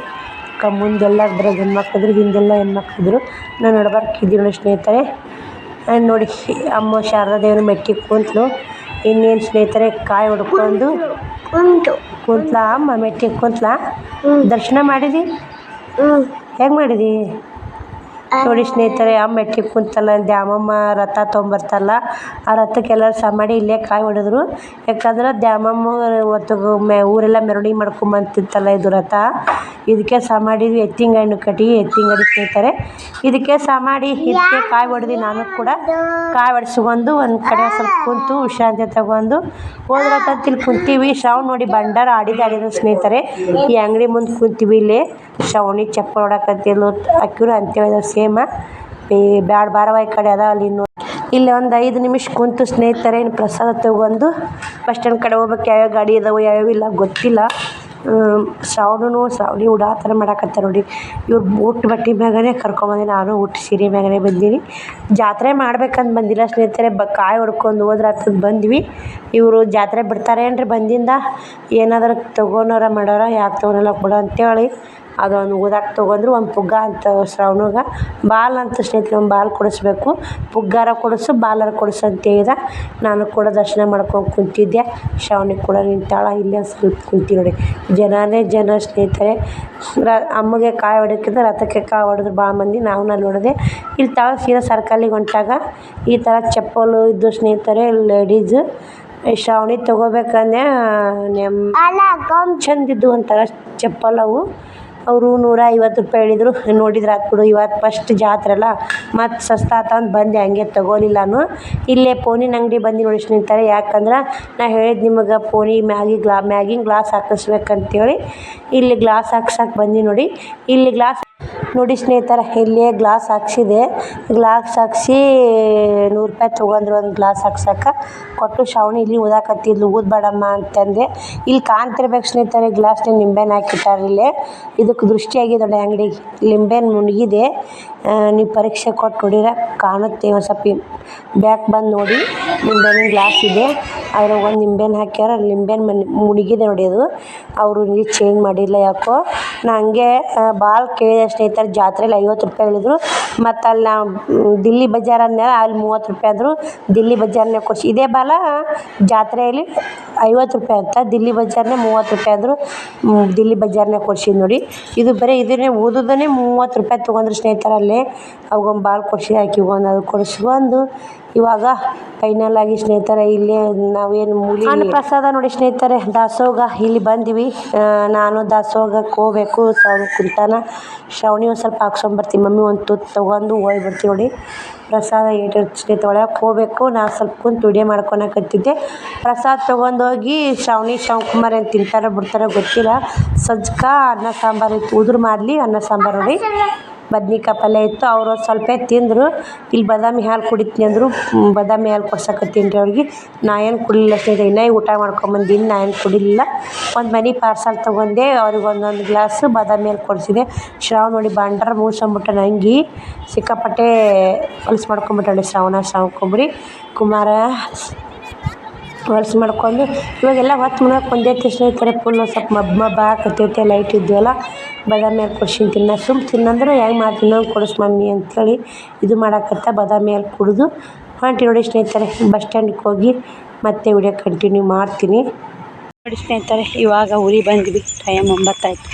ಕ ಮುಂದೆಲ್ಲ ಬರೋ ಗಂಡು ಮಕ್ಕಳಿದ್ರು ಹಿಂದೆಲ್ಲ ಹೆಣ್ಮಕ್ಳಿದ್ರು. ನಾನು ನಡ್ಬರ್ಕ್ ಇದ್ದೀವಿ ನೋಡಿ ಸ್ನೇಹಿತರೆ. ನೋಡಿ ಅಮ್ಮ ಶಾರದಾ ದೇವರ ಮೆಟ್ಟಿಗೆ ಕೂತ್ಲು. ಇನ್ನೇನು ಸ್ನೇಹಿತರೆ ಕಾಯಿ ಹೊಡ್ಕೊಂಡು ಕೂತ್ಲಾ. ಅಮ್ಮ ಮೆಟ್ಟಿಗೆ ಕೂತ್ಲಾ? ದರ್ಶನ ಮಾಡಿದಿ? ಹೆಂಗೆ ಮಾಡಿದಿ? ನೋಡಿ ಸ್ನೇಹಿತರೆ ಯಾವ ಮೆಟ್ಟಿಗೆ ಕುಂತಲ್ಲ, ದ್ಯಾಮಮ್ಮ ರಥ ತೊಗೊಂಬರ್ತಲ್ಲ ಆ ರಥಕ್ಕೆಲ್ಲ ಮಾಡಿ ಇಲ್ಲೇ ಕಾಯಿ ಹೊಡೆದ್ರು. ಯಾಕಂದ್ರೆ ದ್ಯಾಮಮ್ಮ ಒತ್ತು ಮೆ, ಊರೆಲ್ಲ ಮೆರವಣಿಗೆ ಮಾಡ್ಕೊಂಬಂತಿತ್ತಲ್ಲ ಇದು ರಥ. ಇದಕ್ಕೆ ಸಹ ಮಾಡಿದ್ವಿ ಎತ್ತಿನ ಹಣ್ಣು ಕಟ್ಟಿ ಎತ್ತಿನ ಸ್ನೇಹಿತರೆ. ಇದಕ್ಕೆ ಸಹ ಮಾಡಿ ಇದಕ್ಕೆ ಕಾಯಿ ಹೊಡೆದು ನಾನು ಕೂಡ ಕಾಯಿ ಹೊಡೆಸ್ಕೊಂಡು ಒಂದು ಕಡೆ ಸ್ವಲ್ಪ ಕುಂತು ವಿಶ್ರಾಂತಿ ತಗೊಂಡು ಹೋದ್ರತ್ತಂತ ಇಲ್ಲಿ ಕುಂತೀವಿ. ಶ್ರಾವಣ ನೋಡಿ ಬಂಡಾರ ಆಡಿದ ಸ್ನೇಹಿತರೆ. ಈ ಅಂಗಡಿ ಮುಂದೆ ಕುಂತೀವಿ ಇಲ್ಲಿ. ಶ್ರಾವಣಿ ಚಪ್ಪಲ್ ಹೊಡಕತ್ತಿದ್ಲು ಅಕ್ಕಿರು ಅಂತೇಳಿದ ಸೇಮ, ಈ ಬ್ಯಾಡ ಬಾರವ ಈ ಕಡೆ ಅದ ಅಲ್ಲಿ ಇನ್ನು. ಇಲ್ಲಿ ಒಂದು ಐದು ನಿಮಿಷ ಕುಂತು ಸ್ನೇಹಿತರೆ ಏನು ಪ್ರಸಾದ ತಗೊಂಡು ಬಸ್ ಸ್ಟ್ಯಾಂಡ್ ಕಡೆ ಹೋಗ್ಬೇಕು. ಯಾವ್ಯಾವ ಗಾಡಿ ಇದಾವೆ, ಯಾವ್ಯಾವ ಇಲ್ಲ ಗೊತ್ತಿಲ್ಲ. ಶ್ರಾವಣನು ಶ್ರಾವಣಿ ಉಡಾತರ ಮಾಡಕತ್ತಾರ ನೋಡಿ. ಇವ್ರು ಊಟ ಬಟ್ಟೆ ಮ್ಯಾಗನೇ ಕರ್ಕೊಂಬಂದಿ ನಾನು ಊಟ ಸೀರೆ ಮ್ಯಾಗನೇ ಬಂದೀನಿ. ಜಾತ್ರೆ ಮಾಡ್ಬೇಕಂತ ಬಂದಿಲ್ಲ ಸ್ನೇಹಿತರೆ. ಬ, ಕಾಯಿ ಹೊಡ್ಕೊಂಡು ಹೋದ್ರೆ ಹತ್ತದ ಬಂದ್ವಿ. ಇವರು ಜಾತ್ರೆ ಬಿಡ್ತಾರೆ ಏನ್ರಿ ಬಂದಿಂದ? ಏನಾದ್ರು ತೊಗೊಳೋರ ಮಾಡೋರ ಯಾಕೆ ತೊಗೊಳಲ್ಲ ಬಿಡು ಅಂತೇಳಿ. ಅದೊಂದು ಊದಾಕ ತೊಗೊಂಡ್ರು ಒಂದು ಪುಗ್ಗ ಅಂತ ಶ್ರಾವಣಗ. ಬಾಲ್ ಅಂತ ಸ್ನೇಹಿತರೆ ಒಂದು ಬಾಲ್ ಕೊಡಿಸ್ಬೇಕು. ಪುಗ್ಗಾರ ಕೊಡಿಸು ಬಾಲರ ಕೊಡಿಸು ಅಂತ ಹೇಳಿದ. ನಾನು ಕೂಡ ದರ್ಶನ ಮಾಡ್ಕೊಂಡು ಕುಂತಿದ್ದೆ. ಶ್ರಾವಣಿ ಕೂಡ ನಿಂತಾಳ ಇಲ್ಲೇ ಒಂದ್ ಸ್ವಲ್ಪ ಕುಂತಿ ನೋಡಿ. ಜನನೇ ಜನ ಸ್ನೇಹಿತರೆ. ರ ಅಮ್ಮಗೆ ಕಾಯಿ ಹೊಡಿಯೋಕ್ಕಿಂತ ರಥಕ್ಕೆ ಕಾಯಿ ಹೊಡೆದ್ರು ಭಾಳ ಮಂದಿ ನಾವು ನಾನು ನೋಡಿದೆ ಇಲ್ಲಿ ತಾಳ ಸೀದಾ ಸರ್ಕಲ್ಲಿಗೆ ಹೊಂಟಾಗ ಈ ಥರ ಚಪ್ಪಲು ಇದ್ದು ಸ್ನೇಹಿತರೆ ಲೇಡೀಸ್ ಶ್ರಾವಣಿ ತೊಗೋಬೇಕಂದ್ರೆ ನೆಮ್ ಚಂದಿದ್ದು ಒಂಥರ ಚಪ್ಪಲ್ ಅವು ಅವರು ನೂರ ಐವತ್ತು ರೂಪಾಯಿ ಹೇಳಿದರು. ನೋಡಿದ್ರೆ ಆತು ಬಿಡು ಇವತ್ತು ಫಸ್ಟ್ ಜಾತ್ರೆ ಅಲ್ಲ, ಮತ್ತು ಸಸ್ತಾ ಆತ ಅಂತ ಬಂದೆ, ಹಂಗೆ ನಾನು ಇಲ್ಲೇ ಫೋನಿನ ಅಂಗಡಿ ಬಂದು ನೋಡಿ ನಿಂತಾರೆ. ಯಾಕಂದ್ರೆ ನಾ ಹೇಳಿದ್ದು ನಿಮಗೆ ಫೋನಿ ಮ್ಯಾಗಿ ಗ್ಲಾ, ಮ್ಯಾಗಿನ ಗ್ಲಾಸ್ ಹಾಕಿಸ್ಬೇಕಂತೇಳಿ, ಇಲ್ಲಿ ಗ್ಲಾಸ್ ಹಾಕ್ಸಕ್ಕೆ ಬಂದು ನೋಡಿ. ಇಲ್ಲಿ ಗ್ಲಾಸ್ ನೋಡಿ ಸ್ನೇಹಿತರೆ ಇಲ್ಲಿ ಗ್ಲಾಸ್ ಹಾಕ್ಸಿದೆ. ಗ್ಲಾಸ್ ಹಾಕ್ಸಿ ನೂರು ರೂಪಾಯಿ ತೊಗೊಂಡ್ರು ಒಂದು ಗ್ಲಾಸ್ ಹಾಕ್ಸಕ್ಕೆ ಕೊಟ್ಟು ಶ್ರಾವಣಿ ಇಲ್ಲಿ ಊದಾಕತ್ತಿದ್ಲು ಊದ್ಬೇಡಮ್ಮ ಅಂತಂದೆ. ಇಲ್ಲಿ ಕಾಣ್ತಿರ್ಬೇಕು ಸ್ನೇಹಿತರೆ ಗ್ಲಾಸ್ನ ನಿಂಬೆಹಣ್ಣು ಹಾಕಿಟ್ಟಾರೆ ಇಲ್ಲಿ. ಇದಕ್ಕೆ ದೃಷ್ಟಿ ಆಗಿದೆ ನೋಡಿ ಅಂಗಡಿಗೆ ಲಿಂಬೆಹಣ್ಣು ಮುಣಗಿದೆ. ನೀವು ಪರೀಕ್ಷೆ ಕೊಟ್ಟು ನೋಡಿರ, ಕಾಣುತ್ತೆ ಒಂದು ಸ್ವಲ್ಪ. ಬ್ಯಾಕ್ ಬಂದು ನೋಡಿ ನಿಂಬೆಹಣ್ಣು ಗ್ಲಾಸ್ ಇದೆ. ಅದ್ರಾಗ ಒಂದು ನಿಂಬೆಹಣ್ಣು ಹಾಕ್ಯಾರ ಲಿಂಬೆಹಣ್ಣು ಮುಣಗಿದೆ ನೋಡಿ ಅದು. ಅವರು ನೀರು ಚೇಂಜ್ ಮಾಡಿಲ್ಲ ಯಾಕೋ. ನಾ ಬಾಲ್ ಭಾಳ ಕೇಳಿದೆ ಸ್ನೇಹಿತರು, ಜಾತ್ರೆಲಿ ಐವತ್ತು ರೂಪಾಯಿ ಹೇಳಿದ್ರು. ಮತ್ತು ಅಲ್ಲಿ ನಾವು ದಿಲ್ಲಿ ಬಜಾರ್ ಅಂದ್ನಲ್ಲ ಅಲ್ಲಿ ಮೂವತ್ತು ರೂಪಾಯಿ ಅಂದರು ದಿಲ್ಲಿ ಬಜಾರ್ನಾಗ ಕೊಡ್ಸಿ ಇದೇ ಬಾಲ ಜಾತ್ರೆಯಲ್ಲಿ ಐವತ್ತು ರೂಪಾಯಿ ಅಂತ. ದಿಲ್ಲಿ ಬಜಾರ್ನೇ ಮೂವತ್ತು ರೂಪಾಯಿ ಅಂದರು ದಿಲ್ಲಿ ಬಜಾರ್ನೇ ಕೊಡ್ಸಿದ್ದು ನೋಡಿ. ಇದು ಬರೀ ಇದನ್ನೇ ಓದೋದನ್ನೇ ಮೂವತ್ತು ರೂಪಾಯಿ ತೊಗೊಂಡ್ರು ಸ್ನೇಹಿತರೆ ಅವ್ಗೊಂದು ಬಾಲ್ ಕೊಡ್ಸಿ ಒಂದು ಅದು ಕೊಡಿಸ್ಕೊಂಡು ಇವಾಗ ಫೈನಲ್ ಆಗಿ ಸ್ನೇಹಿತರೆ, ಇಲ್ಲೇ ನಾವೇನು ಮೂಲಿ ಅನ್ನ ಪ್ರಸಾದ ನೋಡಿ ಸ್ನೇಹಿತರೆ, ದಾಸೋಗ ಇಲ್ಲಿ ಬಂದ್ವಿ. ನಾನು ದಾಸೋಗಕ್ಕೆ ಹೋಗ್ಬೇಕು ಕುಂತಾನ. ಶ್ರಾವಣಿ ಒಂದು ಸ್ವಲ್ಪ ಹಾಕ್ಸ್ಕೊಂಬರ್ತೀನಿ ಮಮ್ಮಿ ಒಂದು ತುತ್ತು ತೊಗೊಂಡು ಹೋಗ್ಬಿಡ್ತೀನಿ ನೋಡಿ. ಪ್ರಸಾದ ಏಟಿರುತ್ತೆ ಸ್ನೇಹಿತ ಒಳಗೆ ಹೋಗ್ಬೇಕು. ನಾನು ಸ್ವಲ್ಪ ಕುಂತು ವಿಡಿಯೋ ಮಾಡ್ಕೊಳಕತ್ತಿದ್ದೆ. ಪ್ರಸಾದ ತೊಗೊಂಡೋಗಿ ಶ್ರಾವಣಿ ಶಿವಕುಮಾರ್ ಏನು ತಿಂತಾರೋ ಬಿಡ್ತಾರೋ ಗೊತ್ತಿಲ್ಲ. ಸಜ್ಕ, ಅನ್ನ ಸಾಂಬಾರು ಇತ್ತು. ಉದುರು ಮಾಡಲಿ ಅನ್ನ ಸಾಂಬಾರು ನೋಡಿ. ಬದ್ನಿಕಾಯಿ ಪಲ್ಯ ಇತ್ತು, ಅವರು ಸ್ವಲ್ಪ ತಿಂದರು. ಇಲ್ಲಿ ಬಾದಾಮಿ ಹಾಲು ಕುಡಿತೀನಿ ಅಂದರು. ಬಾದಾಮಿ ಹಾಲು ಕೊಡ್ಸಕತ್ತೀನಿ ರೀ ಅವ್ರಿಗೆ. ನಾ ಏನು ಕುಡಿಲಿಲ್ಲ ಸ್ನೇಹಿತರೆ, ಇನ್ನೂ ಊಟ ಮಾಡ್ಕೊಂಬಂದೀನಿ, ನಾ ಏನು ಕುಡಿಲಿಲ್ಲ. ಒಂದು ಮನೆ ಪಾರ್ಸಲ್ ತೊಗೊಂಡೆ, ಅವ್ರಿಗೆ ಒಂದೊಂದು ಗ್ಲಾಸು ಬಾದಾಮಿ ಹಾಲು ಕೊಡಿಸಿದೆ. ಶ್ರಾವಣ ನೋಡಿ ಬಾಂಡ್ರ ಮುಗಿಸ್ಕೊಂಬಿಟ್ಟ ನಂಗೆ ಸಿಕ್ಕಾಪಟ್ಟೆ ಹೊಲ್ಸು ಮಾಡ್ಕೊಂಬಿಟ್ಟಾಳೆ ಶ್ರಾವಣ ಶ್ರಾವಣ ಶ್ರಾವಣಕೊಂಬ್ರಿ ಕುಮಾರ ಹೊಲ್ಸು ಮಾಡ್ಕೊಂಡು ಇವಾಗೆಲ್ಲ ಹೊತ್ತು ಮಾಡಕ್ಕೆ ಒಂದೇ ಸ್ನೇಹಿತರೆ ಫುಲ್ ಸ್ವಲ್ಪ ಮಬ್ಬ ಮಬ್ಬ ಹಾಕತ್ತೈತೆ ಲೈಟ್ ಇದ್ವಲ್ಲ. ಬಾದಾಮಿ ಹಾಲು ಕೊಡ್ಸಿನಿ. ತಿನ್ನ ಸುಮ್ ತಿನ್ನಂದ್ರೆ ಹೆಂಗೆ ಮಾಡ್ತೀನಿ ಕೊಡಿಸ್ ಮಮ್ಮಿ ಅಂಥೇಳಿ ಇದು ಮಾಡಾಕತ್ತ ಬಾದಾಮಿ ಹಾಲು ಕುಡಿದು. ಹೊಂಟಿ ನೋಡಿ ಸ್ನೇಹಿತರೆ ಬಸ್ ಸ್ಟ್ಯಾಂಡಿಗೆ ಹೋಗಿ ಮತ್ತೆ ವಿಡಿಯೋ ಕಂಟಿನ್ಯೂ ಮಾಡ್ತೀನಿ. ನೋಡಿ ಸ್ನೇಹಿತರೆ ಇವಾಗ ಊರಿಗೆ ಬಂದ್ವಿ. ಟೈಮ್ ಒಂಬತ್ತಾಯ್ತು.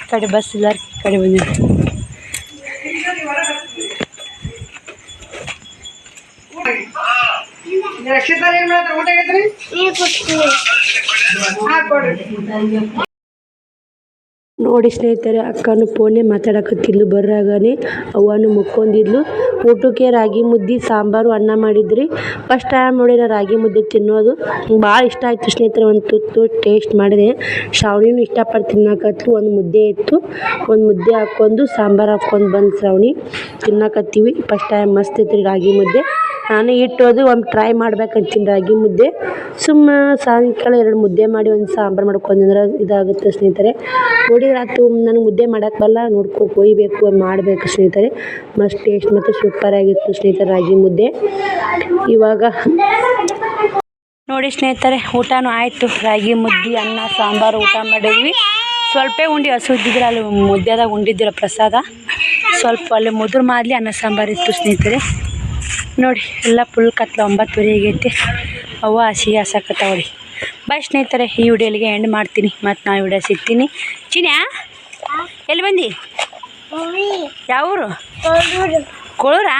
ಈ ಕಡೆ ಬಸ್ ಇಲ್ಲ ಈ ಕಡೆ ರಕ್ಷಿತಾರ ಏನು ಮಾಡ್ತಾರೆ? ಊಟ ಆಗೈತ್ರಿ ಹಾಕೊಡ್ರಿ ನೋಡಿ ಸ್ನೇಹಿತರೆ, ಅಕ್ಕನು ಫೋನೇ ಮಾತಾಡಕತ್ತಿದ್ಲು ಬರಾಗನೆ ಅವ್ವನು ಮುಕ್ಕೊಂಡಿದ್ಲು ಊಟಕ್ಕೆ ರಾಗಿ ಮುದ್ದೆ, ಸಾಂಬಾರು, ಅನ್ನ ಮಾಡಿದ್ರಿ. ಫಸ್ಟ್ ಟೈಮ್ ನೋಡಿ ನಾ ರಾಗಿ ಮುದ್ದೆ ತಿನ್ನೋದು ಭಾಳ ಇಷ್ಟ ಆಯಿತು ಸ್ನೇಹಿತರೆ, ಒಂದು ತುತ್ತು ಟೇಸ್ಟ್ ಮಾಡಿದೆ. ಶ್ರಾವಣಿನೂ ಇಷ್ಟಪಟ್ಟು ತಿನ್ನಕತ್ತು ಒಂದು ಮುದ್ದೆ ಇತ್ತು. ಒಂದು ಮುದ್ದೆ ಹಾಕ್ಕೊಂಡು, ಸಾಂಬಾರು ಹಾಕ್ಕೊಂಡು ಬಂದು ಶ್ರಾವಣಿ ತಿನ್ನಕತ್ತೀವಿ. ಫಸ್ಟ್ ಟೈಮ್ ಮಸ್ತ್ ಐತ್ರಿ ರಾಗಿ ಮುದ್ದೆ. ನಾನು ಇಟ್ಟೋದು, ಒಂದು ಟ್ರೈ ಮಾಡ್ಬೇಕಂತೀನಿ ರಾಗಿ ಮುದ್ದೆ. ಸುಮ್ಮ ಸಾಯಂಕಾಲ ಎರಡು ಮುದ್ದೆ ಮಾಡಿ, ಒಂದು ಸಾಂಬಾರು ಮಾಡ್ಕೊಂಡ್ರೆ ಇದಾಗುತ್ತೆ ಸ್ನೇಹಿತರೆ. ನೋಡಿದ್ರೆ ಆತು, ನನಗೆ ಮುದ್ದೆ ಮಾಡೋಕ್ಕೆ ಬರಲ್ಲ ನೋಡ್ಕೊ, ಕೊಯ್ಬೇಕು, ಮಾಡಬೇಕು ಸ್ನೇಹಿತರೆ. ಮಸ್ತ್ ಟೇಸ್ಟ್ ಮತ್ತು ಸೂಪರ್ ಆಗಿತ್ತು ಸ್ನೇಹಿತರೆ ರಾಗಿ ಮುದ್ದೆ. ಇವಾಗ ನೋಡಿ ಸ್ನೇಹಿತರೆ, ಊಟನೂ ಆಯಿತು. ರಾಗಿ ಮುದ್ದೆ, ಅನ್ನ, ಸಾಂಬಾರು ಊಟ ಮಾಡಿದ್ವಿ. ಸ್ವಲ್ಪ ಉಂಡಿ ಹಸುದಿದ್ರೆ ಅಲ್ಲಿ ಮುದ್ದೆದಾಗ ಉಂಡಿದ್ದಿರ ಪ್ರಸಾದ. ಸ್ವಲ್ಪ ಅಲ್ಲಿ ಮುದುರು ಮಾಡಲಿ ಅನ್ನ ಸಾಂಬಾರು ಇತ್ತು ಸ್ನೇಹಿತರೆ. ನೋಡಿ, ಎಲ್ಲ ಫುಲ್ ಕತ್ಲ, ಒಂಬತ್ತುವರೆ ಆಗೈತಿ. ಅವ್ವ ಹಸಿ ಹಸಕತ್ತಾವ್ರಿ ಬಾಯ್ ಸ್ನೇಹಿತರೆ ಈ ವಿಡಿಯೋಲಿಗೆ ಎಂಡ್ ಮಾಡ್ತೀನಿ. ಮತ್ತು ನಾವು ವಿಡಿಯೋ ಸಿಗ್ತೀನಿ. ಚಿನ್ಯಾ ಎಲ್ಲಿ ಬಂದಿ? ಯಾವೂರು? ಯಾವ ಊರು ಕೊಡೂರು ಕೊಳೂರಾ?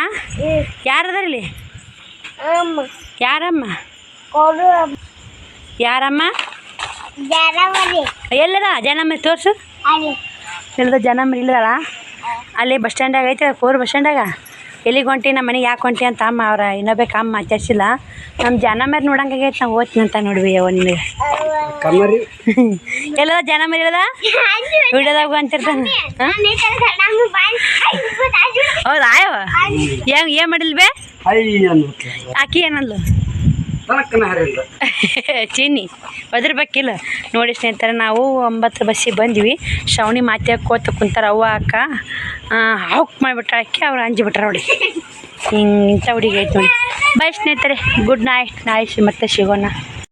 ಯಾರದಾರಲ್ಲಿ? ಯಾರಮ್ಮ? ಯಾರಮ್ಮ? ಎಲ್ಲದ? ಜನಮ್ಮ ತೋರಿಸು. ಎಲ್ಲದ? ಜನಮ್ಮ ಇಲ್ಲದಲ್ಲ ಅಲ್ಲಿ ಬಸ್ ಸ್ಟ್ಯಾಂಡಾಗ ಐತೆ ಕೋರ್ ಬಸ್ ಸ್ಟ್ಯಾಂಡಾಗ ಎಲ್ಲಿಗೆ ಹೊಂಟಿ ನಮ್ಮ ಮನೆಗೆ ಯಾಕೆ ಹೊಂಟಿ ಅಂತ ಅಮ್ಮ ಅವ್ರ ಇನ್ನೊಬ್ಬಕ್ಕೆ ಅಮ್ಮ ಮಾತಾಡ್ಸಿಲ್ಲ. ನಮ್ಮ ಜನಮ್ಮರ್ ನೋಡಂಗಾಗೈತೆ ನಾವು ಓದ್ತೀನಿ ಅಂತ ನೋಡ್ವಿ ಒಂದ್ ನಿನಗೆ ಜನ ಮೇಲೆ ಇಲ್ಲದ ವಿಡಿಯೋದಾಗ ಅಂತಿರ್ತಾನೆ ಹೌದಾ ಆಯವ ಏನು ಮಾಡಿಲ್ವೇ ಆಕಿ ಹರಿಲ್ಲ ಚೀನಿ ಇಲ್ಲ ನೋಡಿ ಸ್ನೇಹಿತರೆ, ನಾವು ಒಂಬತ್ತು ಬಸ್ಸಿಗೆ ಬಂದ್ವಿ. ಶ್ರವಣಿ ಕೋತ ಕುಂತಾರ ಅವ್ವ, ಅಕ್ಕ. ಹಾಕ್ ಮಾಡಿಬಿಟ್ರೆ ಹಾಕಿ ಅವ್ರು ಅಂಜಿಬಿಟ್ರೆ ನೋಡಿ. ಹಿಂಗೆ ಇಂಥ ಹುಡುಗಿ ಆಯ್ತು ನೋಡಿ. ಬಾಯ್ ಸ್ನೇಹಿತರೆ. ಗುಡ್ ನೈಟ್ ನಾಯ್ ಮತ್ತೆ ಸಿಗೋಣ.